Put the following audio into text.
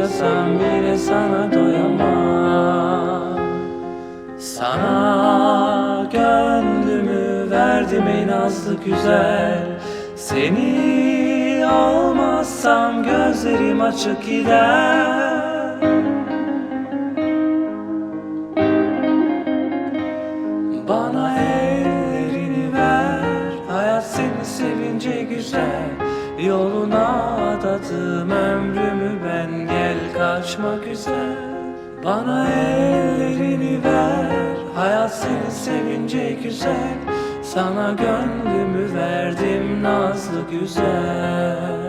yaşasam yine sana doyamam. Sana gönlümü verdim ey nazlı güzel. Seni almazsam gözlerim açık gider. Bana ellerini ver Hayat seni sevince güzel. Yoluna adadım ömrümü ben Gel kaçma güzel Bana ellerini ver. Hayat seni sevince güzel Sana gönlümü verdim nazlı güzel